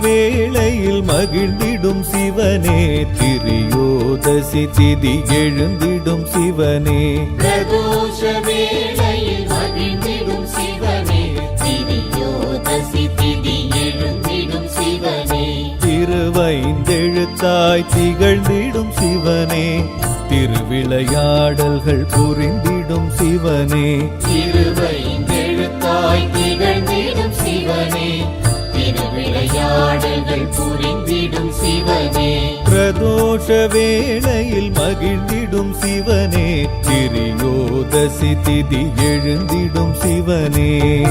வேளையில் மகிழ்ந்திடும் சிவனே. திரியோதசி திதி எழுந்திடும் சிவனே. பிரதோஷ வேளையில் மகிழ்ந்திடும் சிவனே. திரியோதசி திதி எழுந்திடும் சிவனே. திருவைந்தெழுத்தாய் திகழ்ந்திடும் சிவனே. திருவிளையாடல்கள் புரிந்திடும் சிவனே. திருவைந்தெழுத்தாய் திகழ்ந்திடும் திருவிளையாடல்கள் புரிந்திடும் சிவனே. பிரதோஷ வேளையில் மகிழ்ந்திடும் சிவனே. திரியோதசி திதி எழுந்திடும் சிவனே.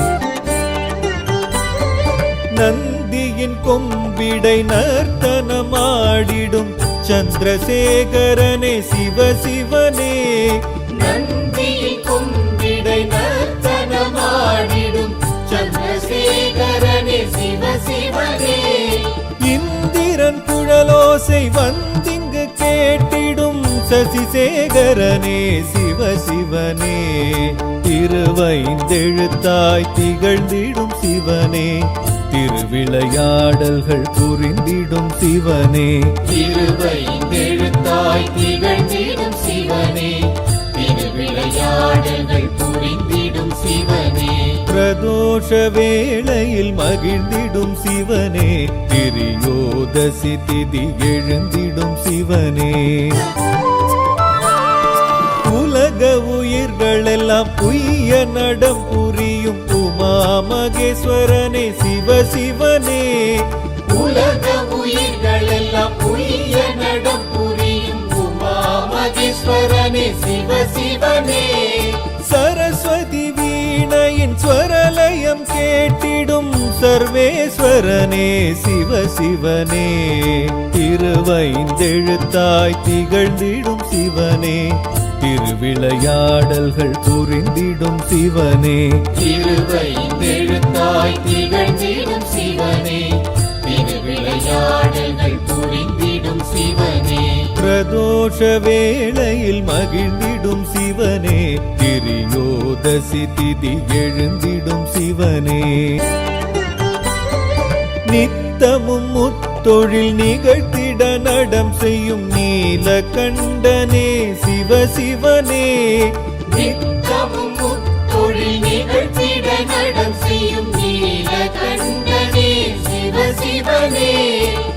நந்தியின் கொம்பிடை நர்த்தனமாடிடும் சந்திரசேகரனே சிவ சிவனே. நந்தியில் கொம்பிடை நர்த்தனமாடிடும் சந்திரசேகரனே சிவ இந்திரன் குழலோசை வந்திங்கு கேட்டிடும் சசிசேகரனே சிவ சிவனே. திருவைந்தெழுத்தாய் திகழ்ந்திடும் சிவனே. திருவிளையாடல்கள் புரிந்திடும் சிவனே. திருவைந்தெழுத்தாய் திகழ்ந்திடும் சிவனே. பிரதோஷ வேளையில் மகிழ்ந்திடும் சிவனே. திரியோதசி திதி எழுந்திடும் சிவனே. உலக உயிர்களெல்லாம் புய்ய நடம் புரியும் உமா மகேஸ்வரனே சிவ சிவனே. உலக உயிர்களெல்லாம் புய்ய நடம் புரியும் உமா மகேஸ்வரனே சிவ சிவனே. ஸ்வரலயம் கேட்டிடும் சர்வேஸ்வரனே சிவ சிவனே. திருவைந்தெழுத்தாய் திகழ்ந்திடும் சிவனே. திருவிளையாடல்கள் புரிந்திடும் சிவனே. திருவைந்தெழுத்தாய் திகழ்ந்திடும் சிவனே. திருவிளையாடல்கள் புரிந்திடும் சிவனே. பிரதோஷ வேளையில் மகிழ்ந்திடும் சிவனே. திரியோதசி திதி எழுந்திடும் சிவனே. நித்தமும் முத்தொழில் நிகழ்த்திட நடம் செய்யும் நீலகண்டனே சிவ சிவனே. நித்தமும் முத்தொழில் நிகழ்த்திட நடம் செய்யும் நீலகண்டனே சிவ சிவனே.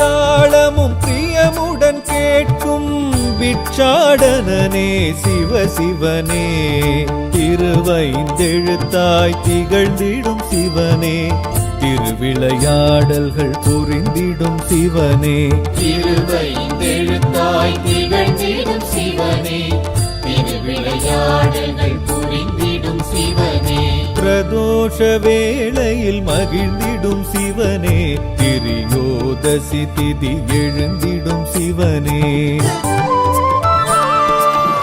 தாளமும் பிரியமுடன் கேட்கும் பிட்சாடனனே சிவ சிவனே. திருவைந்தெழுத்தாய் திகழ்ந்திடும் சிவனே. திருவிளையாடல்கள் புரிந்திடும் சிவனே. திருவைந்தெழுத்தாய் திகழ்ந்திடும் சிவனே. திருவிளையாடல்கள் புரிந்திடும் சிவனே. பிரதோஷ வேளையில் மகிழ்ந்திடும் சிவனே. திரியோதசி திதி எழுந்திடும் சிவனே.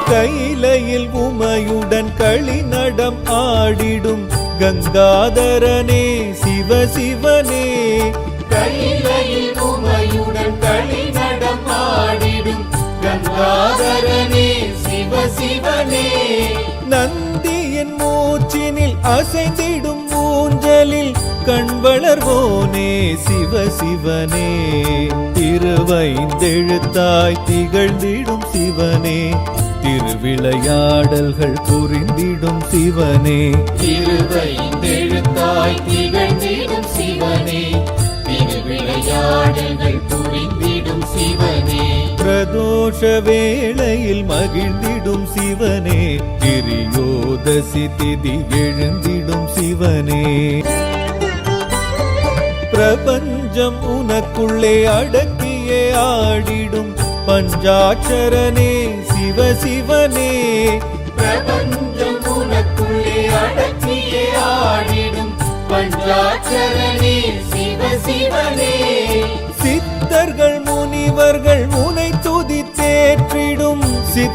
கைலையில் உமையுடன் களி நடம் ஆடிடும் கங்காதரனே சிவ சிவனே. கையிலையில் உமையுடன் களி நடம் ஆடிடும் கங்காதரனே சிவ சிவனே. மூச்சினில் அசைந்திடும் ஊஞ்சலில் கண் வளர்வோனே சிவ சிவனே. திருவைந்தெழுத்தாய் திகழ்ந்திடும் சிவனே. திருவிளையாடல்கள் புரிந்திடும் சிவனே. திருவைந்தெழுத்தாய் திகழ்ந்திடும் சிவனே. திருவிளையாடல்கள் புரிந்திடும் சிவனே. பிரதோஷ வேளையில் மகிழ்ந்திடும் சிவனே. திரியோதசி திதி எழுந்திடும் சிவனே. பிரபஞ்சம் உனக்குள்ளே அடக்கியே ஆடிடும். பஞ்சாட்சரனே சிவ சிவனே. பிரபஞ்சம் உனக்குள்ளே அடக்கியே ஆடிடும். பஞ்சாட்சர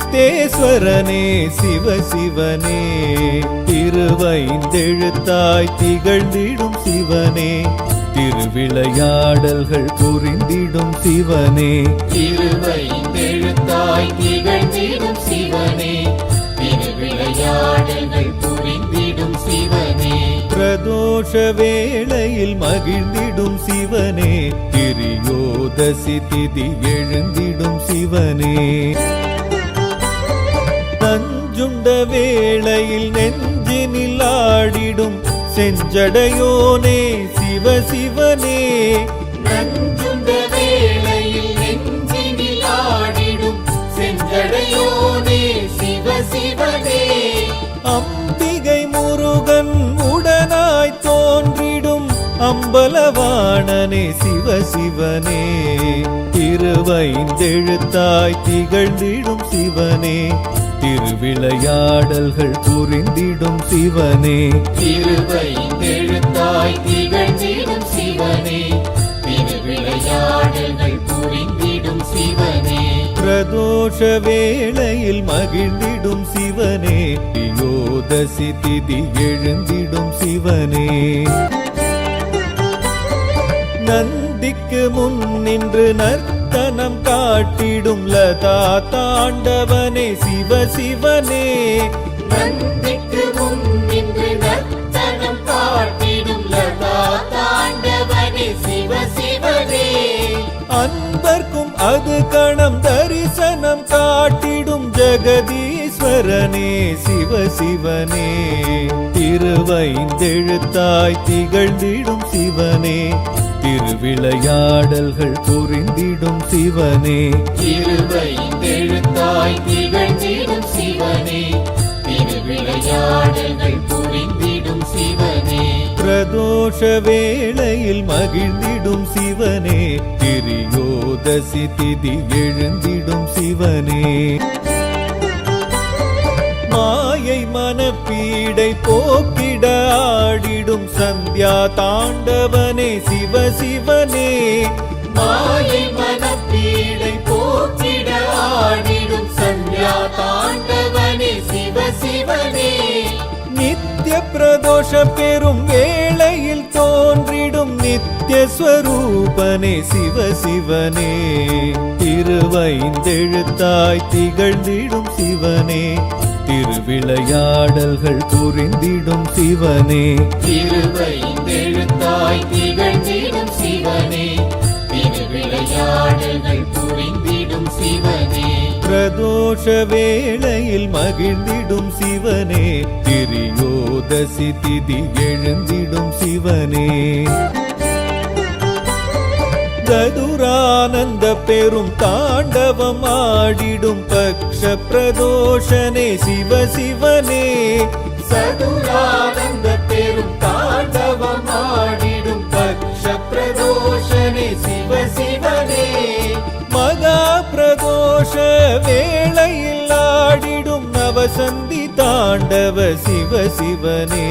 சித்தேஸ்வரனே சிவ சிவனே. திருவைந்தெழுத்தாய் திகழ்ந்திடும் சிவனே. திருவிளையாடல்கள் புரிந்திடும் சிவனே. திருவைந்தெழுத்தாய் திகழ்ந்திடும் சிவனே. திருவிளையாடல்கள் புரிந்திடும் சிவனே. பிரதோஷ வேளையில் மகிழ்ந்திடும் சிவனே. திரியோதசி திதி எழுந்திடும் சிவனே. நஞ்சுண்ட வேளையில் நெஞ்சினில் ஆடிடும் செஞ்சடையோனே சிவ சிவனே. நஞ்சுண்ட வேளையில் நெஞ்சினில் ஆடிடும் செஞ்சடையோனே சிவ சிவனே. அம்பிகை முருகன் உடனாய் தோன்றிடும் அம்பலவாணனே சிவ சிவனே. திருவைந்தெழுத்தாய் திகழ்ந்திடும் சிவனே. திருவிளையாடல்கள் புரிந்திடும் சிவனே. திருவைந்தெழுத்தாய் திகழ்ந்திடும் சிவனே. திருவிளையாடல்கள் புரிந்திடும் சிவனே. பிரதோஷ வேளையில் மகிழ்ந்திடும் சிவனே. யோதசி திதி எழுந்திடும் சிவனே. நந்திக்கு முன் நின்று நர்த்தனம் நர்த்தனம் காட்டிடும் லதா தாண்டவனே சிவ சிவனே. அன்பர்க்கும் அது கணம் தரிசனம் காட்டிடும் ஜெகதீஸ்வரனே சிவ சிவனே. திருவைந்தெழுத்தாய் திகழ்ந்திடும் சிவனே. திருவிளையாடல்கள் புரிந்திடும் சிவனே. திருவைந்தெழுத்தாய் திகழ்ந்திடும் சிவனே. திருவிளையாடல்கள் புரிந்திடும் சிவனே. பிரதோஷ வேளையில் மகிழ்ந்திடும் சிவனே. திரியோதசி திதி எழுந்திடும் சிவனே. மாயை மனப்பீடை போக்கிட ஆடிடும் சந்தியா தாண்டவனே சிவ சிவனே. மாயை மனப்பீடை போக்கிட ஆடிடும் சந்தியா தாண்டவனே சிவ சிவனே. நித்திய பிரதோஷ பெரும் வேளையில் தோன்றிடும் நித்திய ஸ்வரூபனே சிவ சிவனே. திருவைந்தெழுத்தாய் திகழ்ந்திடும் சிவனே. திருவிளையாடல்கள் புரிந்திடும் சிவனே. திருவைந்தெழுத்தாய் திகழ்ந்திடும் சிவனே. திருவிளையாடல்கள் புரிந்திடும் சிவனே. பிரதோஷ வேளையில் மகிழ்ந்திடும் சிவனே. திரியோதசி திதி எழுந்திடும் சிவனே. சதுரானந்த பெரும் தாண்டவம் ஆடிடும் பக்ஷ பிரதோஷனே சிவ சிவனே. சதுரானந்த பெரும் தாண்டவம் ஆடிடும் பக்ஷ பிரதோஷனே சிவ சிவனே. மகா பிரதோஷ வேளையில் ஆடிடும் நவசந்தி தாண்டவ சிவ சிவனே.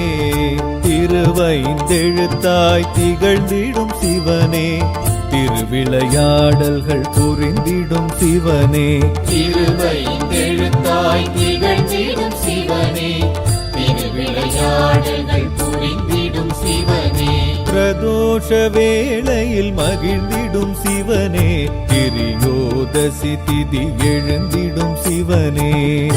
திருவைந்தெழுத்தாய் திகழ்ந்திடும் சிவனே. திருவிளையாடல்கள் புரிந்திடும் சிவனே. திருவைந்தெழுத்தாய் திகழ்ந்திடும் சிவனே. திருவிளையாடல்கள் புரிந்திடும் சிவனே. பிரதோஷ வேளையில் மகிழ்ந்திடும் சிவனே. திரியோதசி திதி எழுந்திடும் சிவனே.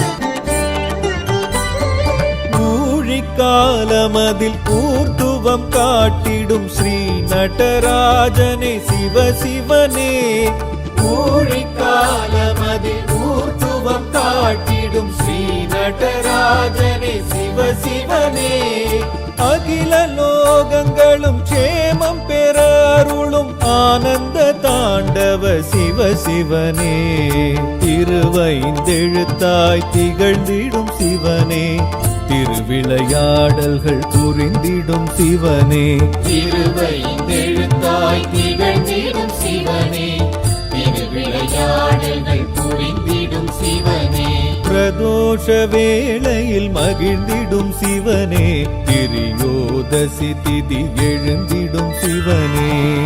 ஊழிக்காலமதில் ஊர்துவம் காட்டிடும் ஸ்ரீ நடராஜனே சிவ சிவனே. ஊழிக்காலமதில் ஊர்துவம் காட்டிடும் ஸ்ரீ நடராஜனே சிவ சிவனே. அகில லோகங்களும் க்ஷேமம் பெற அருளும் ஆனந்த தாண்டவ சிவ சிவனே. திருவைந்தெழுத்தாய் திகழ்ந்திடும் சிவனே. திருவிளையாடல்கள் புரிந்திடும் சிவனே. திருவைந்தெழுத்தாய் திகழ்ந்திடும் சிவனே. திருவிளையாடல்கள் புரிந்திடும் சிவனே. பிரதோஷ வேளையில் மகிழ்ந்திடும் சிவனே. திரியோதசி திதி எழுந்திடும் சிவனே.